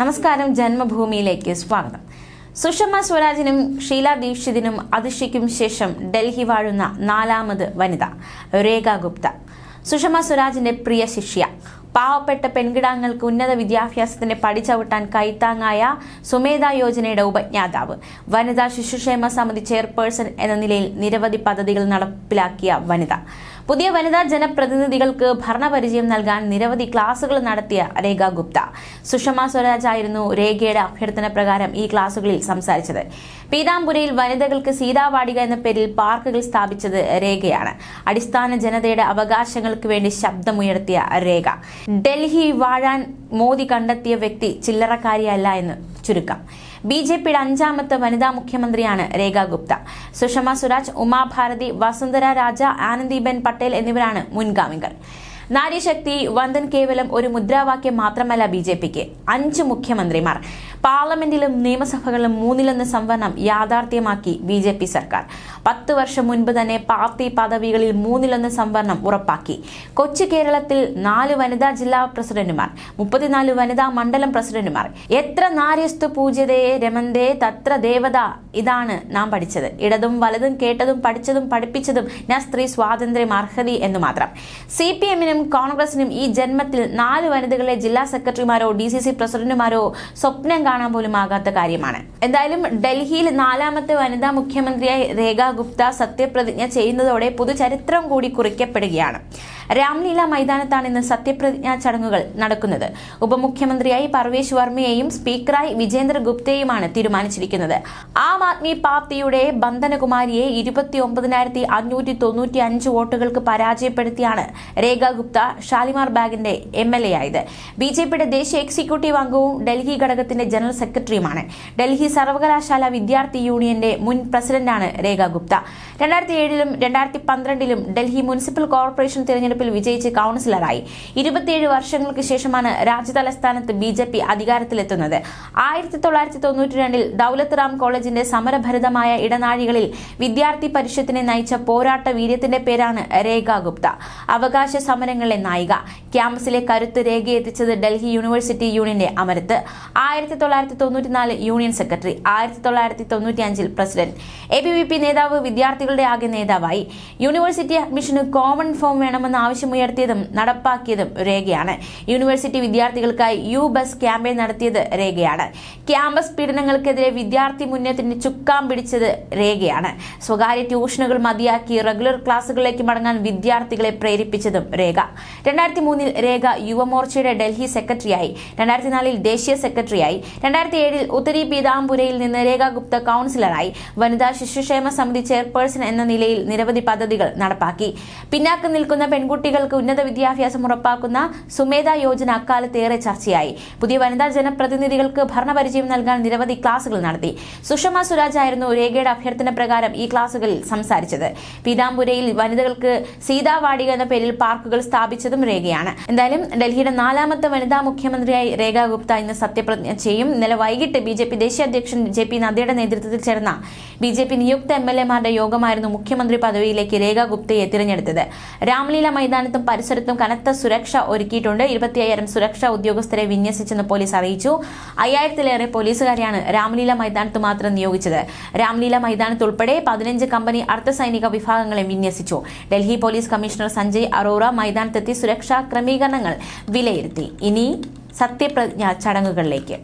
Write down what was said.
നമസ്കാരം ജന്മഭൂമിയിലേക്ക് സ്വാഗതം. സുഷമ സ്വരാജിനും ഷീല ദീക്ഷിതിനും അതിഷയ്ക്കും ശേഷം ഡൽഹി വാഴുന്ന നാലാമത് വനിത രേഖ ഗുപ്ത. സുഷമ സ്വരാജിന്റെ പ്രിയ ശിഷ്യ. പാവപ്പെട്ട പെൺകിടാങ്ങൾക്ക് ഉന്നത വിദ്യാഭ്യാസത്തിന് പടിചവിട്ടാൻ കൈത്താങ്ങായ സുമേധ യോജനയുടെ ഉപജ്ഞാതാവ്. വനിതാ ശിശുക്ഷേമ സമിതി ചെയർപേഴ്സൺ എന്ന നിലയിൽ നിരവധി പദ്ധതികൾ നടപ്പിലാക്കിയ വനിത. പുതിയ വനിതാ ജനപ്രതിനിധികൾക്ക് ഭരണപരിചയം നൽകാൻ നിരവധി ക്ലാസുകൾ നടത്തിയ രേഖ ഗുപ്ത. സുഷമ സ്വരാജ് ആയിരുന്നു രേഖയുടെ അഭ്യർത്ഥന പ്രകാരം ഈ ക്ലാസുകളിൽ സംസാരിച്ചത്. പീതാംബുരയിൽ വനിതകൾക്ക് സീതാവാടിക എന്ന പേരിൽ പാർക്കുകൾ സ്ഥാപിച്ചത് രേഖയാണ്. അടിസ്ഥാന ജനതയുടെ അവകാശങ്ങൾക്ക് വേണ്ടി ശബ്ദമുയർത്തിയ രേഖ. ഡൽഹി വാഴാൻ മോദി കണ്ടെത്തിയ വ്യക്തി ചില്ലറക്കാരിയല്ല എന്ന് ചുരുക്കം. ബി ജെ പിയുടെ അഞ്ചാമത്തെ വനിതാ മുഖ്യമന്ത്രിയാണ് രേഖ ഗുപ്ത. സുഷമ സ്വരാജ് ഉമാഭാരതി വസുന്ധര രാജ ആനന്ദിബെൻ പട്ടേൽ എന്നിവരാണ് മുൻഗാമികൾ. നാരീശക്തി വന്ദൻ കേവലം ഒരു മുദ്രാവാക്യം മാത്രമല്ല ബി ജെ പിക്ക്. അഞ്ച് മുഖ്യമന്ത്രിമാർ. പാർലമെന്റിലും നിയമസഭകളിലും മൂന്നിലൊന്ന് സംവരണം യാഥാർത്ഥ്യമാക്കി ബി ജെ പി സർക്കാർ. പത്ത് വർഷം മുൻപ് തന്നെ പാർട്ടി പദവികളിൽ മൂന്നിലൊന്ന് സംവരണം ഉറപ്പാക്കി. കൊച്ചു കേരളത്തിൽ നാല് വനിതാ ജില്ലാ പ്രസിഡന്റുമാർ മുപ്പത്തിനാല് വനിതാ മണ്ഡലം പ്രസിഡന്റുമാർ. എത്ര നാര്യസ്തു പൂജ്യതയെ രമന്തേ തത്ര ദേവത ഇതാണ് നാം പഠിച്ചത്. ഇടതും വലതും കേട്ടതും പഠിച്ചതും പഠിപ്പിച്ചതും ഞാൻ സ്ത്രീ സ്വാതന്ത്ര്യം അർഹതി എന്ന് മാത്രം. സി പി എമ്മിനും കോൺഗ്രസിനും ഈ ജന്മത്തിൽ നാല് വനിതകളെ ജില്ലാ സെക്രട്ടറിമാരോ ഡി സി സി പ്രസിഡന്റുമാരോ സ്വപ്നം കാണാൻ പോലും ആകാത്ത കാര്യമാണ്. എന്തായാലും ഡൽഹിയിൽ നാലാമത്തെ വനിതാ മുഖ്യമന്ത്രിയായി രേഖ ഗുപ്ത സത്യപ്രതിജ്ഞ ചെയ്യുന്നതോടെ പുതുചരിത്രം കൂടി കുറിക്കപ്പെടുകയാണ്. രാംലീല മൈതാനത്താണ് ഇന്ന് സത്യപ്രതിജ്ഞാ ചടങ്ങുകൾ നടക്കുന്നത്. ഉപമുഖ്യമന്ത്രിയായി പർവേശ് വർമ്മയെയും സ്പീക്കറായി വിജേന്ദ്ര ഗുപ്തയെയുമാണ് തീരുമാനിച്ചിരിക്കുന്നത്. ആം ആദ്മി പാർട്ടിയുടെ ബന്ധനകുമാരിയെ ഇരുപത്തി ഒമ്പതിനായിരത്തി അഞ്ഞൂറ്റി തൊണ്ണൂറ്റി അഞ്ച് വോട്ടുകൾക്ക് പരാജയപ്പെടുത്തിയാണ് രേഖ ഗുപ്ത ഷാലിമാർ ബാഗിന്റെ എം എൽ എ ആയത്. ബി ജെ പിയുടെ ദേശീയ എക്സിക്യൂട്ടീവ് അംഗവും ഡൽഹി ഘടകത്തിന്റെ ജനറൽ സെക്രട്ടറിയുമാണ്. ഡൽഹി സർവകലാശാല വിദ്യാർത്ഥി യൂണിയന്റെ മുൻ പ്രസിഡന്റാണ് രേഖ ഗുപ്ത. രണ്ടായിരത്തി ഏഴിലും രണ്ടായിരത്തി പന്ത്രണ്ടിലും ഡൽഹി മുനിസിപ്പൽ കോർപ്പറേഷൻ തിരഞ്ഞെടുപ്പിൽ വിജയിച്ച് കൗൺസിലറായി. ഇരുപത്തിയേഴ് വർഷങ്ങൾക്ക് ശേഷമാണ് രാജ്യതലസ്ഥാനത്ത് ബി ജെ പി അധികാരത്തിലെത്തുന്നത്. ആയിരത്തി തൊള്ളായിരത്തി തൊണ്ണൂറ്റി രണ്ടിൽ ദൌലത്ത് റാം കോളേജിന്റെ സമരഭരിതമായ ഇടനാഴികളിൽ വിദ്യാർത്ഥി പരിഷത്തിനെ നയിച്ച പോരാട്ട വീര്യത്തിന്റെ പേരാണ് രേഖ ഗുപ്ത. അവകാശ സമരങ്ങളിലെ നായിക. ക്യാമ്പസിലെ കരുത്ത് രേഖയെത്തിച്ചത് ഡൽഹി യൂണിവേഴ്സിറ്റി യൂണിയന്റെ അമരത്ത്. ആയിരത്തി തൊള്ളായിരത്തി തൊണ്ണൂറ്റിനാല് യൂണിയൻ സെക്രട്ടറി. ആയിരത്തി തൊള്ളായിരത്തി തൊണ്ണൂറ്റി അഞ്ചിൽ president. A B V P നേതാവ് വിദ്യാർത്ഥികളുടെ ആകെ നേതാവായി. യൂണിവേഴ്സിറ്റി അഡ്മിഷന് കോമൺ ഫോം വേണമെന്ന് ആവശ്യമുയർത്തിയതും നടപ്പാക്കിയതും രേഖയാണ്. യൂണിവേഴ്സിറ്റി വിദ്യാർത്ഥികൾക്കായി യു ബസ് ക്യാമ്പയിൻ നടത്തിയത് രേഖയാണ്. ക്യാമ്പസ് പീഡനങ്ങൾക്കെതിരെ വിദ്യാർത്ഥി മുന്നേറ്റത്തിന് ചുക്കാൻ പിടിച്ചത് രേഖയാണ്. സ്വകാര്യ ട്യൂഷനുകൾ മതിയാക്കി റെഗുലർ ക്ലാസുകളിലേക്ക് മടങ്ങാൻ വിദ്യാർത്ഥികളെ പ്രേരിപ്പിച്ചതും രേഖ. രണ്ടായിരത്തി മൂന്നിൽ രേഖ യുവമോർച്ചയുടെ ഡൽഹി സെക്രട്ടറിയായി. രണ്ടായിരത്തി നാലിൽ ദേശീയ സെക്രട്ടറിയായി. രണ്ടായിരത്തി ഏഴിൽ ഉത്തരി പീതാംബുരയിൽ നിന്ന് രേഖ ഗുപ്ത കൌൺസിലറായി. വനിതാ ശിശുക്ഷേമ സമിതി ചെയർപേഴ്സൺ എന്ന നിലയിൽ നിരവധി പദ്ധതികൾ നടപ്പാക്കി. പിന്നാക്കം നിൽക്കുന്ന പെൺകുട്ടികൾക്ക് ഉന്നത വിദ്യാഭ്യാസം ഉറപ്പാക്കുന്ന സുമേധ യോജന അക്കാലത്ത് ഏറെ ചർച്ചയായി. പുതിയ വനിതാ ജനപ്രതിനിധികൾക്ക് ഭരണപരിചയം നൽകാൻ നിരവധി ക്ലാസുകൾ നടത്തി. സുഷമ സ്വരാജ് ആയിരുന്നു രേഖയുടെ അഭ്യർത്ഥന പ്രകാരം ഈ ക്ലാസുകളിൽ സംസാരിച്ചത്. പീതാംബുരയിൽ വനിതകൾക്ക് സീതാവാടിക എന്ന പേരിൽ പാർക്കുകൾ സ്ഥാപിച്ചതും രേഖയാണ്. എന്തായാലും ഡൽഹിയുടെ നാലാമത്തെ വനിതാ മുഖ്യമന്ത്രിയായി രേഖ ഗുപ്ത ഇന്ന് സത്യപ്രതിജ്ഞ ചെയ്യും. ഇന്നലെ വൈകിട്ട് ബി ജെ പി ദേശീയ അധ്യക്ഷൻ ജെ പി നദ്ദയുടെ നേതൃത്വത്തിൽ ചേർന്ന ബി ജെ പി നിയുക്ത എം എൽ എമാരുടെ യോഗമായിരുന്നു മുഖ്യമന്ത്രി പദവിയിലേക്ക് രേഖ ഗുപ്തയെ തിരഞ്ഞെടുത്തത്. രാംലീല മൈതാനത്തും പരിസരത്തും കനത്ത സുരക്ഷ ഒരുക്കിയിട്ടുണ്ട്. ഇരുപത്തിയ്യായിരം സുരക്ഷാ ഉദ്യോഗസ്ഥരെ വിന്യസിച്ചെന്ന് പോലീസ് അറിയിച്ചു. അയ്യായിരത്തിലേറെ പോലീസുകാരെയാണ് രാംലീല മൈതാനത്ത് മാത്രം നിയോഗിച്ചത്. രാംലീല മൈതാനത്ത് ഉൾപ്പെടെ പതിനഞ്ച് കമ്പനി അർദ്ധസൈനിക വിഭാഗങ്ങളെ വിന്യസിച്ചു. ഡൽഹി പോലീസ് കമ്മീഷണർ സഞ്ജയ് അറോറ മൈതാനത്തെത്തി സുരക്ഷാ ക്രമീകരണങ്ങൾ വിലയിരുത്തി. ഇനി സത്യപ്രതിജ്ഞ ചടങ്ങുകളിലേക്ക്.